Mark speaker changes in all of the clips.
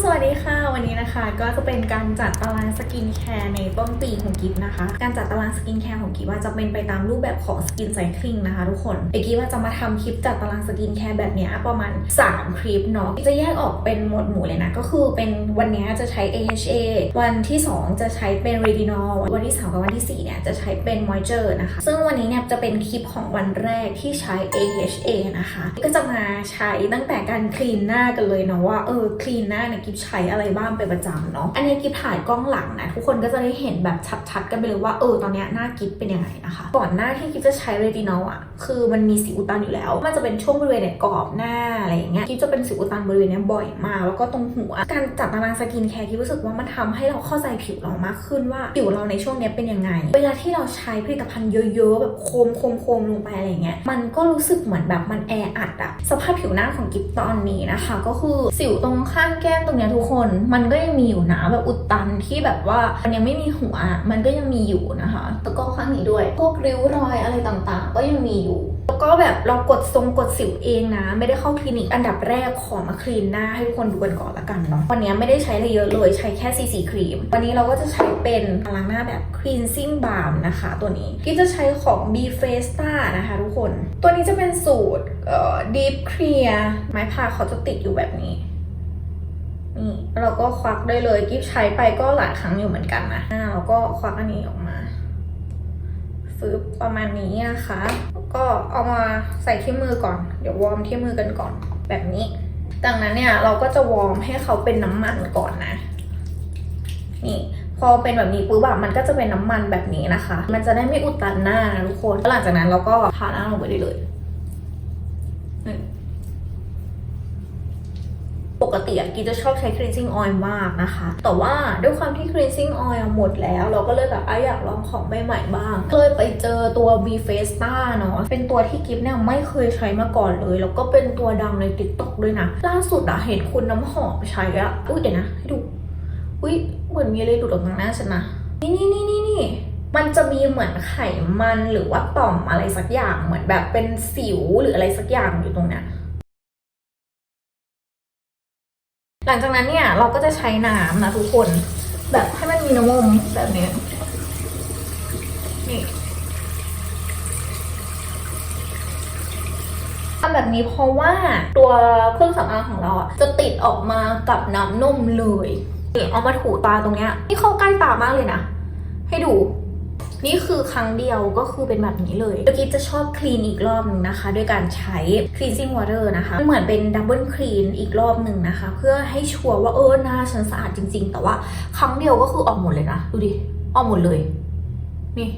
Speaker 1: สวัสดีค่ะ วันนี้นะคะก็จะเป็นการจัดตารางสกินแคร์ในต้นปีของกิฟนะคะ การจัดตารางสกินแคร์ของกิฟว่าจะเป็นไปตามรูปแบบของสกินไซคลิงนะคะทุกคนเอกิฟว่าจะมาทำคลิปจัดตารางสกินแคร์แบบนี้ประมาณ 3 คลิปเนาะจะแยกออกเป็นหมวดหมู่เลยนะ ก็คือเป็นวันนี้จะใช้ AHA วันที่ 2 จะใช้เป็น Retinol วันที่ 3 กับวันที่ 4 เนี่ยจะใช้เป็น Moisture นะคะ ซึ่งวันนี้เนี่ยจะเป็นคลิปของวันแรกที่ใช้ AHA นะคะ ก็จะมาใช้ตั้งแต่การคลีนหน้ากันเลยเนาะว่าเออคลีนหน้าเนี่ยกิฟใช้อะไรบ้างเป็นประจำเนาะอันนี้กิฟถ่ายกล้องหลังนะทุกคนก็จะได้เห็นแบบชัดๆ กันไปเลยว่าเออตอนเนี้ยหน้ากิฟเป็นยังไงนะคะก่อนหน้าที่กิฟจะใช้เรตินอลอะ คือมันมีสิวอุดตันอยู่แล้ว มันจะเป็นช่วงบริเวณเนี่ยกรอบหน้าอะไรอย่างเงี้ยกิฟจะเป็นสิวอุดตันบริเวณนี้บ่อยมาก แล้วก็ตรงหัว การจัดตารางสกินแคร์กิฟรู้สึกว่ามันทำให้เราเข้าใจผิวเรามากขึ้นว่าผิวเราในช่วงนี้เป็นยังไง เวลาที่เราใช้ผลิตภัณฑ์เยอะๆแบบโคมโคมโคมลงไปอะไรเงี้ย มันก็รู้สึกเหมือนแบบมันแออัดอะสภาพผิวหน้าของกิฟตอนนี้นะคะ ก็คือสิวตรงข้างแก้มตรงเนี้ยทุกคน มันก็ยังมีอยู่นะแบบอุดตันที่แบบว่ามันยังไม่มีหัว มันก็ยังมีอยู่นะคะแล้วก็ข้างนี้ด้วย พวกริ้วรอยอะไรต่างๆ ก็ยังมีอยู่แล้วก็แบบเรากดทรงกดสิวเองนะ ไม่ได้เข้าคลินิกอันดับแรกขอมาคลีนหน้าให้ทุกคนดูกันก่อนละกันเนาะวันนี้ไม่ได้ใช้อะไรเยอะเลยใช้แค่ CC ครีม วันนี้เราก็จะใช้เป็นล้างหน้าแบบ cleansing balm นะคะ ตัวนี้กิ๊จะใช้ของ b f a s t a นะคะทุกคน ตัวนี้จะเป็นสูตรเอ่อ deep clear ไม้พายเขาจะติดอยู่แบบนี้นี่เราก็ควักได้เลยกิ๊บใช้ไปก็หลายครั้งอยู่เหมือนกันนะอ่าเราก็ควักอันนี้ออกมาฟืบประมาณนี้นะคะแล้ว ก็เอามาใส่ที่มือก่อน เดี๋ยววอร์มที่มือกันก่อนแบบนี้จากนั้นเนี่ยเราก็จะวอร์มให้เขาเป็นน้ำมันก่อนนะ นี่พอเป็นแบบนี้ปุ๊บแบบมันก็จะเป็นน้ำมันแบบนี้นะคะ มันจะได้ไม่อุดตันหน้านะทุกคนแล้วหลังจากนั้นเราก็ทาหน้าลงไปได้เลย กติอะกีจะชอบใช้ cleansing oil มากนะคะ แต่ว่าด้วยความที่ cleansing oil หมดแล้ว เราก็เลยแบบอะอยากลองของใหม่ๆบ้างเลยไปเจอตัว v f a s t a เนาะเป็นตัวที่กิฟเนี่ยไม่เคยใช้มาก่อนเลย แล้วก็เป็นตัวดังใน TikTok ด้วยนะ ล่าสุดอะเห็นคุณน้ำหอมใช้อะอุ้ยเดี๋ยวนะ ให้ดูอุ้ยเหมือนมีอะไรหลุดออกมาหน้าฉันนะนี่นี่นี่นี่นี่มันจะมีเหมือนไขมันหรือว่าต่อมอะไรสักอย่างเหมือนแบบเป็นสิวหรืออะไรสักอย่างอยู่ตรงเนี้ย ลังจากนั้นเนี่ยเราก็จะใช้น้ำนะทุกคน แบบให้มันมีน้ำมมแบบนี้นี่ทำแบบนี้เพราะว่าตัวเครื่องสำอางของเราอะจะติดออกมากับน้ำนมเลยเอามาถูตาตรงเนี้ยนี่เข้าใกล้ตามากเลยนะ ให้ดู นี่คือครั้งเดียวก็คือเป็นแบบนี้เลยเมื่อกี้จะชอบคลีนอีกรอบหนึงนะคะ ด้วยการใช้ cleansing water นะคะเหมือนเป็นดับเบิลคลีนอีกรอบหนึ่งนะคะ เพื่อให้ชัวร์ว่าเออหน้าฉันสะอาดจริง ๆ แต่ว่าครั้งเดียวก็คือออกหมดเลยนะ ดูดิ ออกหมดเลย นี่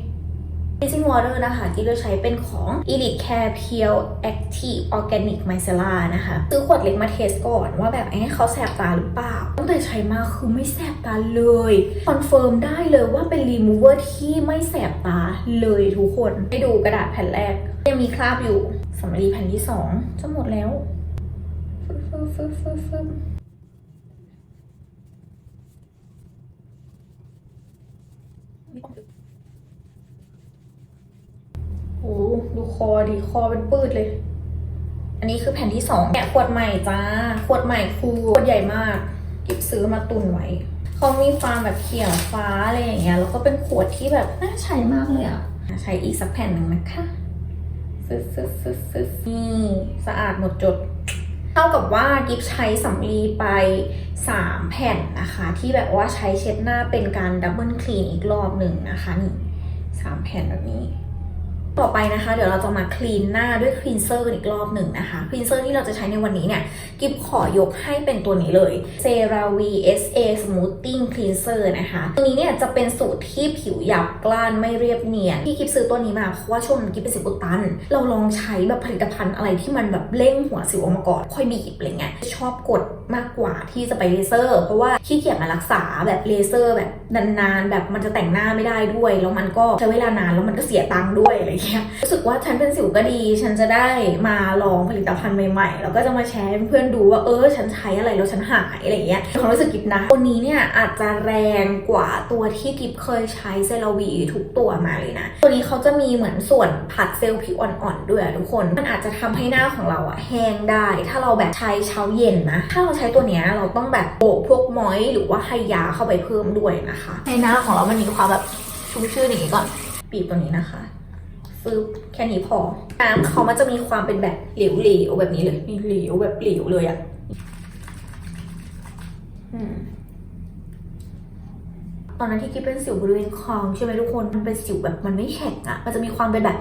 Speaker 1: cleansing water นะคะที่เราใช้เป็นของ Elite Care Pure Active Organic Micellar นะคะซื้อขวดเล็กมาเทสก่อนว่าแบบเอ๊ะเขาแสบตาหรือเปล่า ตั้งแต่ใช้มาคือไม่แสบตาเลยคอนเฟิร์มได้เลยว่าเป็น remover ที่ไม่แสบตาเลยทุกคนให้ดูกระดาษแผ่นแรก ยังมีคราบอยู่สำลีแผ่นที่สองจะหมดแล้วฟึบฟึบฟึบฟึบฟึบ โอ้ดูคอดีคอเป็นปืดเลย อันนี้คือแผ่นที่สองแกะขวดใหม่จ้า ขวดใหม่คือขวดใหญ่มากก็บซื้อมาตุนไว้ เขามีฟาร์มแบบเขียวฟ้าอะไรอย่างเงี้ย แล้วก็เป็นขวดที่แบบน่าใช้มากเลยอะ ใช้อีกสักแผ่นหนึ่งนะคะฟึ๊บฟึ๊บฟึ๊บฟึ๊บนี่สะอาดหมดจด เท่ากับว่ากิฟใช้สำลีไป 3 แผ่นนะคะ ที่แบบว่าใช้เช็ดหน้าเป็นการดับเบิลคลีนอีกรอบหนึ่งนะคะนี่สามแผ่นแบบนี้ ต่อไปนะคะ เดี๋ยวเราจะมาคลีนหน้าด้วยคลีนเซอร์อีกรอบหนึ่งนะคะคลีนเซอร์ที่เราจะใช้ในวันนี้เนี่ย กิฟขอยกให้เป็นตัวนี้เลย CeraVe SA Smoothing Cleanser นะคะ ตัวนี้เนี่ยจะเป็นสูตรที่ผิวหยาบกล้านไม่เรียบเนียน ที่กิฟซื้อตัวนี้มาเพราะว่าช่วงกิฟเป็นสิวอุดตัน เราลองใช้แบบผลิตภัณฑ์อะไรที่มันแบบเร่งหัวสิวออกมาก่อนค่อยบีบอะไรเงี้ยชอบกดมากกว่าที่จะไปเลเซอร์ เพราะว่าขี้เกียจมารักษาแบบเลเซอร์แบบนานๆแบบมันจะแต่งหน้าไม่ได้ด้วย แล้วมันก็ใช้เวลานานแล้วมันก็เสียตังค์ด้วยอะไรเงี้ยเงี้ยรู้สึกว่าฉันเป็นสิวก็ดี ฉันจะได้มาลองผลิตภัณฑ์ใหม่ๆ แล้วก็จะมาแชร์ให้เพื่อนดูว่าเออ ฉันใช้อะไรแล้วฉันหายอะไรเงี้ยความรู้สึกกิฟนะตัวนี้เนี่ยอาจจะแรงกว่าตัวที่กิฟเคยใช้เซราวีทุกตัวมาเลยนะ ตัวนี้เขาจะมีเหมือนส่วนผัดเซลล์ผิวอ่อนๆด้วยอะทุกคน มันอาจจะทำให้หน้าของเราอะแห้งได้ ถ้าเราแบบใช้เช้าเย็นนะ ถ้าเราใช้ตัวเนี้ยเราต้องแบบโบกพวกมอยส์หรือว่าให้ยาเข้าไปเพิ่มด้วยนะคะ ให้หน้าของเรามันมีความแบบชุ่มชื่นอย่างนี้ก่อนบีบตัวนี้นะคะ ฟึบแค่นี้พอ น้ำเขามันจะมีความเป็นแบบเหลวๆแบบนี้เลยมีเหลวแบบเหลวเลยอะ่ะตอนนั้นที่กิ๊บเป็นสิวบริเวณคางใช่ไหมทุกคน มันเป็นสิวแบบมันไม่แข็งอะมันจะมีความเป็นแบบ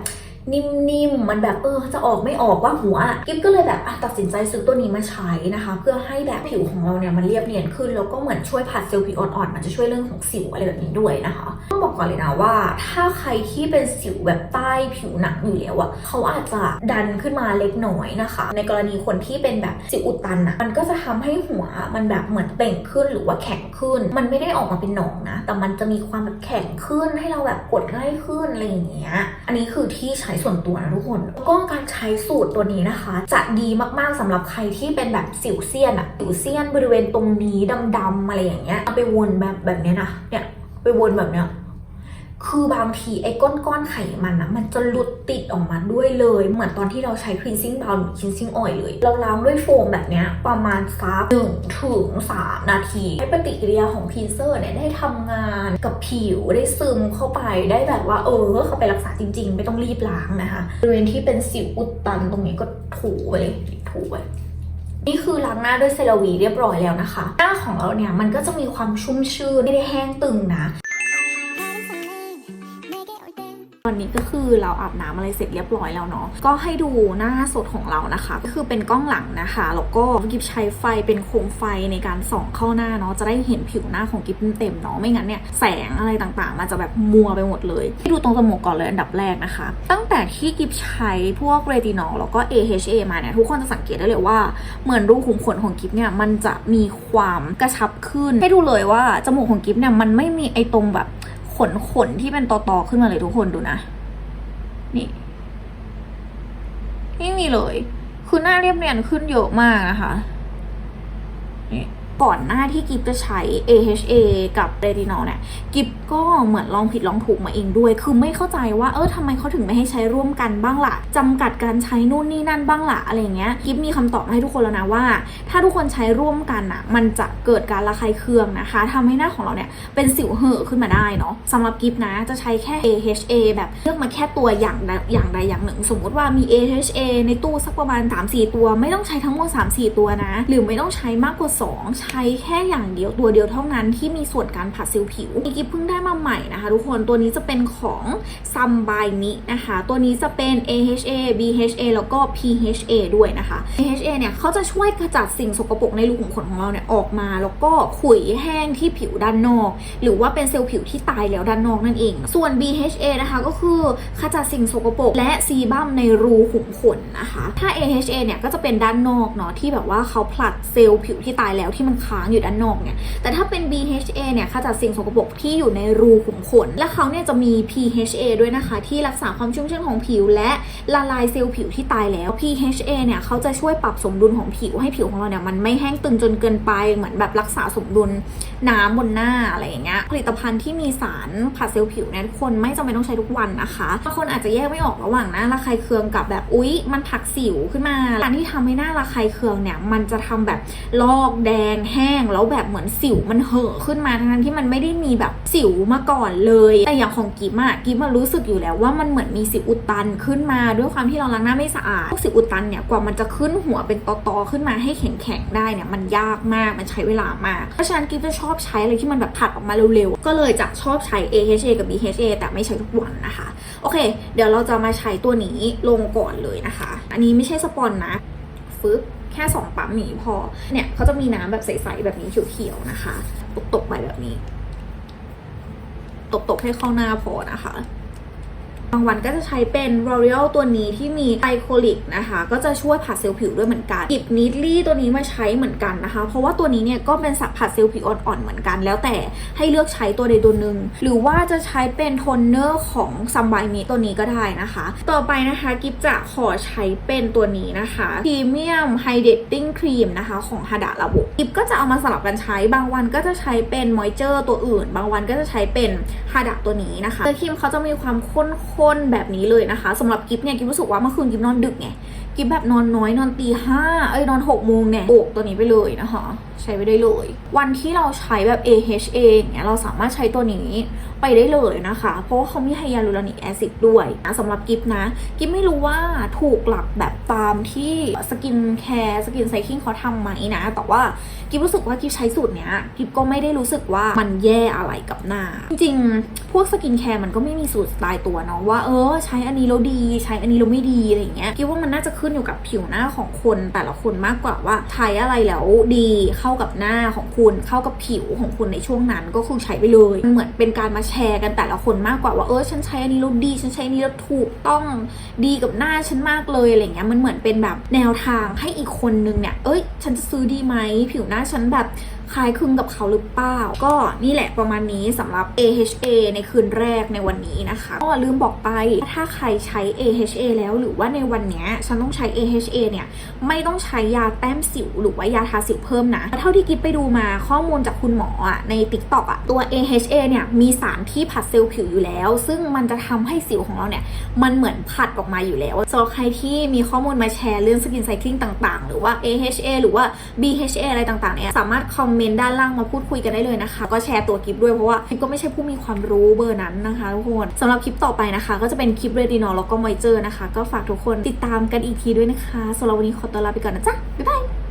Speaker 1: นิ่มๆ มันแบบเออจะออกไม่ออกว่าหัว กิ๊บก็เลยแบบตัดสินใจซื้อตัวนี้มาใช้นะคะ เพื่อให้แบบผิวของเราเนี่ยมันเรียบเนียนขึ้น แล้วก็เหมือนช่วยผัดเซลล์ผิวอ่อนๆ มันจะช่วยเรื่องของสิวอะไรแบบนี้ด้วยนะคะต้องบอกก่อนเลยนะว่า ถ้าใครที่เป็นสิวแบบใต้ผิวหนังอยู่แล้วอะเขาอาจจะดันขึ้นมาเล็กน้อยนะคะ ในกรณีคนที่เป็นแบบสิวอุดตันอะมันก็จะทำให้หัวมันแบบเหมือนเต่งขึ้นหรือว่าแข็งขึ้น มันไม่ได้ออกมาเป็นหนองนะ แต่มันจะมีความแบบแข็งขึ้นให้เราแบบกดง่ายขึ้นอะไรอย่างเงี้ย อันนี้คือที่ใช้ส่วนตัวนะทุกคนแล้วก็การใช้สูตรตัวนี้นะคะ จะดีมากๆสำหรับใครที่เป็นแบบสิวเซียนอะสิวเซียนบริเวณตรงนี้ดำๆอะไรอย่างเงี้ยเอาไปวนแบบแบบเนี้ยนะเนี่ยไปวนแบบเนี้ย คือบางทีไอ้ก้อนๆไขมันอะมันจะหลุดติดออกมาด้วยเลย เหมือนตอนที่เราใช้ cleansing balm หรือ cleansing oil เลย เราล้างด้วยโฟมแบบเนี้ยประมาณสักหนึ่งถึงสามนาทีให้ปฏิกิริยาของคลีนเซอร์เนี่ยได้ทำงานกับผิวได้ซึมเข้าไปได้แบบว่าเออเข้าไปรักษาจริง ๆ ไม่ต้องรีบล้างนะคะบริเวณที่เป็นสิวอุดตันตรงนี้ก็ถูไปเลยถูไปนี่คือล้างหน้าด้วยเซรวีเรียบร้อยแล้วนะคะ หน้าของเราเนี่ยมันก็จะมีความชุ่มชื่นไม่ได้แห้งตึงนะ ตอนนี้ก็คือเราอาบน้ำอะไรเสร็จเรียบร้อยแล้วเนาะก็ให้ดูหน้าสดของเรานะคะก็คือเป็นกล้องหลังนะคะแล้วก็กิบใช้ไฟเป็นโคมไฟในการส่องเข้าหน้าเนาะจะได้เห็นผิวหน้าของกิบเต็มเนาะไม่งั้นเนี่ยแสงอะไรต่างๆ มันจะแบบมัวไปหมดเลยให้ดูตรงจมูกก่อนเลยอันดับแรกนะคะ ตั้งแต่ที่กิบใช้พวกเรตินอลแล้วก็ AHA มาเนี่ยทุกคนจะสังเกตได้เลยว่าเหมือนรูขุมขนของกิฟเนี่ยมันจะมีความกระชับขึ้น ให้ดูเลยว่าจมูกของกิฟเนี่ยมันไม่มีไอตรงแบบ นขนที่เป็นตอๆขึ้นมาเลยทุกคนดูนะ นี่ ไม่มีเลย คือหน้าเรียบเนียนขึ้นเยอะมากนะคะ นี่ ก่อนหน้าที่กิฟจะใช้ AHA กับเรตินอลเนี่ยกิฟก็เหมือนลองผิดลองถูกมาเองด้วย คือไม่เข้าใจว่าเออทำไมเขาถึงไม่ให้ใช้ร่วมกันบ้างล่ะจำกัดการใช้นู่นนี่นั่นบ้างล่ะอะไรเงี้ยกิฟมีคำตอบมาให้ทุกคนแล้วนะว่า ถ้าทุกคนใช้ร่วมกันอะมันจะเกิดการระคายเคืองนะคะทำให้หน้าของเราเนี่ยเป็นสิวเห่อขึ้นมาได้เนาะสำหรับกิฟนะจะใช้แค่ AHA แบบเลือกมาแค่ตัวอย่างใดอย่างใดอย่างหนึ่ง สมมติว่ามี AHA ในตู้สักประมาณ 3-4 ตัว ไม่ต้องใช้ทั้งหมด3-4 ตัวนะ หรือไม่ต้องใช้มากกว่า 2 ใช้ใช้แค่อย่างเดียวตัวเดียวเท่านั้นที่มีส่วนการผัดเซลล์ผิวนี่กิฟเพิ่งได้มาใหม่นะคะ ทุกคนตัวนี้จะเป็นของซัมบายมินะคะ ตัวนี้จะเป็น AHA BHA แล้วก็ PHA ด้วยนะคะ AHA เนี่ยเขาจะช่วยกระจัดสิ่งสกปรกในรูขุมขนของเราเนี่ยออกมา แล้วก็ขุยแห้งที่ผิวด้านนอก หรือว่าเป็นเซลล์ผิวที่ตายแล้วด้านนอกนั่นเอง ส่วน BHA นะคะก็คือขจัดสิ่งสกปรกและซีบัมในรูขุมขนนะคะ ถ้า AHA เนี่ยก็จะเป็นด้านนอกเนาะที่แบบว่าเขาผลัดเซลล์ผิวที่ตายแล้วที่มันค้างอยู่ด้านนอกเนี่ย แต่ถ้าเป็น BHA เนี่ยขจัดสิ่งสกปรกที่อยู่ในรูขุมขน และเขาเนี่ยจะมี PHA ด้วยนะคะ ที่รักษาความชุ่มชื้นของผิว และละลายเซลล์ผิวที่ตายแล้ว PHA เนี่ยเขาจะช่วยปรับสมดุลของผิวให้ผิวของเราเนี่ยมันไม่แห้งตึงจนเกินไป เหมือนแบบรักษาสมดุลน้ำบนหน้าอะไรอย่างเงี้ย ผลิตภัณฑ์ที่มีสารผัดเซลล์ผิวเนี่ยทุกคนไม่จำเป็นต้องใช้ทุกวันนะคะบางคนอาจจะแยกไม่ออกระหว่างหน้าระคายเคืองกับแบบอุ๊ย มันผักสิวขึ้นมา การที่ทำให้หน้าระคายเคืองเนี่ยมันจะทำแบบลอกแดงแห้งแล้วแบบเหมือนสิวมันเห่อะขึ้นมาทั้งที่มันไม่ได้มีแบบสิวมาก่อนเลย แต่อย่างของกิมอะกิมมารู้สึกอยู่แล้วว่ามันเหมือนมีสิวอุดตันขึ้นมาด้วยความที่เราล้างหน้าไม่สะอาดพวกสิวอุดตันเนี่ยกว่ามันจะขึ้นหัวเป็นตอๆขึ้นมาให้แข็งๆได้เนี่ยมันยากมากมันใช้เวลามากเพราะฉะนั้นกิฟจะชอบใช้อะไรที่มันแบบผัดออกมาเร็วๆก็เลยจะชอบใช้ AHA กับ BHA แต่ไม่ใช้ทุกวันนะคะ โอเค เดี๋ยวเราจะมาใช้ตัวนี้ลงก่อนเลยนะคะ อันนี้ไม่ใช่สปอนนะฟึบ แค่สองปั๊มหนีพอ เนี่ยเขาจะมีน้ำแบบใสๆแบบนี้เขียวๆนะคะ ตกๆไปแบบนี้ ตกๆให้เข้าหน้าพอนะคะ บางวันก็จะใช้เป็น L'Oreal ตัวนี้ที่มีไ y โคลิกนะคะ ก็จะช่วยผัดเซลล์ผิวด้วยเหมือนกันหยิบนิดลี่ตัวนี้มาใช้เหมือนกันนะคะ เพราะว่าตัวนี้เนี่ยก็เป็นสัผัดเซลล์ผิวอ่อนๆเหมือนกัน แล้วแต่ให้เลือกใช้ตัวใดตัวหนึ่งหรือว่าจะใช้เป็นโทนเนอร์ของซัมไบมิตัวนี้ก็ได้นะคะ ต่อไปนะคะกิฟจะขอใช้เป็นตัวนี้นะคะพรีเมียมไฮเดตติ้งครีมนะคะของฮาดะระบุกิฟก็จะเอามาสลับกันใช้บางวันก็จะใช้เป็นมอยเจอร์ตัวอื่น บางวันก็จะใช้เป็นฮาดะตัวนี้นะคะแต่ครีมเขาจะมีความข้นๆแบบนี้เลยนะคะสำหรับกิฟเนี่ยกิฟรู้สึกว่าเมื่อคืนกิฟนอนดึกไงกิฟแบบนอนน้อยนอนตีห้าเอ้ยนอนหกโมงเนี่ยโบกตัวนี้ไปเลยนะคะ ใช้ไปได้เลย วันที่เราใช้แบบ AHA อย่างเงี้ยเราสามารถใช้ตัวนี้ไปได้เลยนะคะ เพราะว่าเขามีไฮยาลูรอนิกแอซิดด้วยนะสำหรับกิฟนะกิฟไม่รู้ว่าถูกหลักแบบตามที่สกินแคร์สกินไซคิงเขาทำไหมนะ แต่ว่ากิฟรู้สึกว่ากิฟใช้สูตรเนี้ยกิฟก็ไม่ได้รู้สึกว่ามันแย่อะไรกับหน้า จริงๆ พวกสกินแคร์มันก็ไม่มีสูตรตายตัวเนาะว่าเออใช้อันนี้แล้วดี ใช้อันนี้แล้วไม่ดีอะไรเงี้ยกิฟว่ามันน่าจะขึ้นอยู่กับผิวหน้าของคนแต่ละคนมากกว่าว่าใช้อะไรแล้วดีเข้ากับหน้าของคุณเข้ากับผิวของคุณในช่วงนั้นก็คือใช้ไปเลยมันเหมือนเป็นการมาแชร์กันแต่ละคนมากกว่าว่าเออฉันใช้อันนี้แล้วดี ฉันใช้อันนี้แล้วถูกต้องดีกับหน้าฉันมากเลยอะไรเงี้ยมันเหมือนเป็นแบบแนวทางให้อีกคนนึงเนี่ยเอ้ย ฉันจะซื้อดีไหมผิวหน้าฉันแบบ คล้ายคลึงกับเขาหรือเปล่า ก็นี่แหละประมาณนี้สำหรับ AHA ในคืนแรกในวันนี้นะคะก็ลืมบอกไปถ้าใครใช้ AHA แล้วหรือว่าในวันนี้ฉันต้องใช้ AHA เนี่ยไม่ต้องใช้ยาแต้มสิวหรือว่ายาทาสิวเพิ่มนะเท่าที่กิ๊บไปดูมาข้อมูลจากคุณหมออะใน TikTok อะตัว AHA เนี่ยมีสารที่ผัดเซลล์ผิวอยู่แล้ว ซึ่งมันจะทำให้สิวของเราเนี่ยมันเหมือนผัดออกมาอยู่แล้วสำหรับใครที่มีข้อมูลมาแชร์เรื่องสกินไซคลิงต่างๆ หรือว่า AHA หรือว่า BHA อะไรต่างๆเนี่ยสามารถคอมเมมนต์ด้านล่างมาพูดคุยกันได้เลยนะคะ ก็แชร์ตัวกิฟด้วยเพราะว่ากิฟก็ไม่ใช่ผู้มีความรู้เบอร์นั้นนะคะทุกคนสำหรับคลิปต่อไปนะคะ ก็จะเป็นคลิปเรดินอลแล้วก็มอยเจอร์นะคะ ก็ฝากทุกคนติดตามกันอีกทีด้วยนะคะสำหรับวันนี้ขอตัวลาไปก่อนนะจ๊ะบ๊ายบาย